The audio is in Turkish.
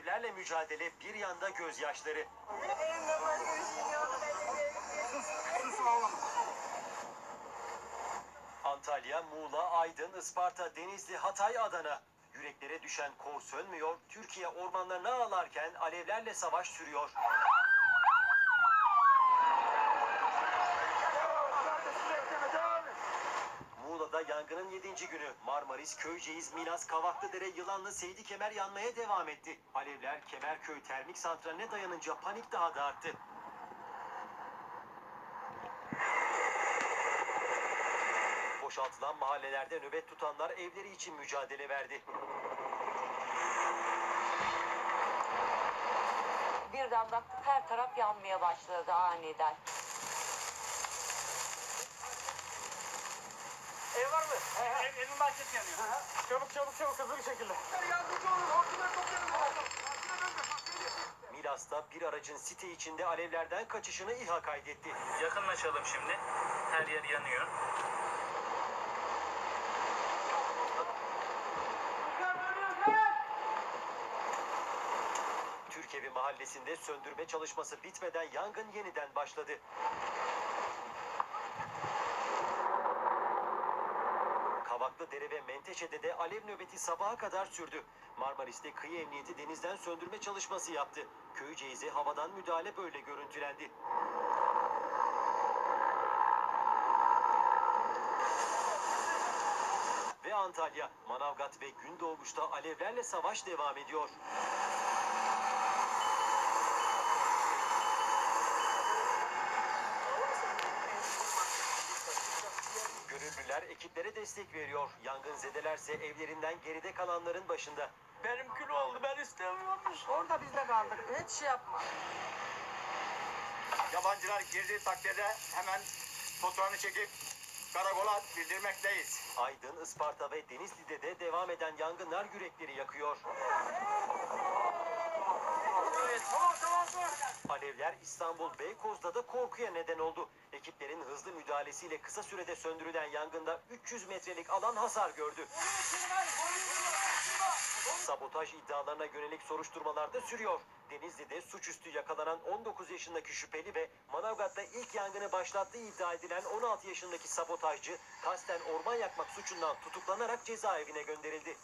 alevlerle mücadele bir yanda gözyaşları. Antalya, Muğla, Aydın, Isparta, Denizli, Hatay, Adana. Yüreklere düşen kor sönmüyor, Türkiye ormanlarına ağlarken alevlerle savaş sürüyor. Yangının 7. günü. Marmaris, Köyceğiz, Milas, Kavaklıdere, Yılanlı, Seydi Kemer yanmaya devam etti. Alevler Kemerköy Termik Santrali'ne dayanınca panik daha da arttı. Boşaltılan mahallelerde nöbet tutanlar evleri için mücadele verdi. Birden baktık her taraf yanmaya başladı aniden. Ev, evin bahçesi yanıyor. Çabuk çabuk çabuk hızlı bir şekilde. Milas'ta bir aracın site içinde alevlerden kaçışını İHA kaydetti. Yakınlaşalım şimdi. Her yer yanıyor. Türkevi mahallesinde söndürme çalışması bitmeden yangın yeniden başladı. Kavaklı Dere ve Menteşe'de de alev nöbeti sabaha kadar sürdü. Marmaris'te kıyı emniyeti denizden söndürme çalışması yaptı. Köyceğiz'e havadan müdahale böyle görüntülendi. Ve Antalya, Manavgat ve Gündoğmuş'ta alevlerle savaş devam ediyor. Gönüllüler ekiplere destek veriyor. Yangın zedelerse evlerinden geride kalanların başında. Benim kül oldu ben istemiyormuş. Orada biz de kaldık. Hiç şey yapma. Yabancılar girdiği takdirde hemen fotoğrafını çekip karakola bildirmekteyiz. Aydın, Isparta ve Denizli'de de devam eden yangınlar yürekleri yakıyor. Tamam tamam. Alevler İstanbul Beykoz'da da korkuya neden oldu. Ekiplerin hızlı müdahalesiyle kısa sürede söndürülen yangında 300 metrelik alan hasar gördü. Sabotaj iddialarına yönelik soruşturmalar da sürüyor. Denizli'de suçüstü yakalanan 19 yaşındaki şüpheli ve Manavgat'ta ilk yangını başlattığı iddia edilen 16 yaşındaki sabotajcı kasten orman yakmak suçundan tutuklanarak cezaevine gönderildi.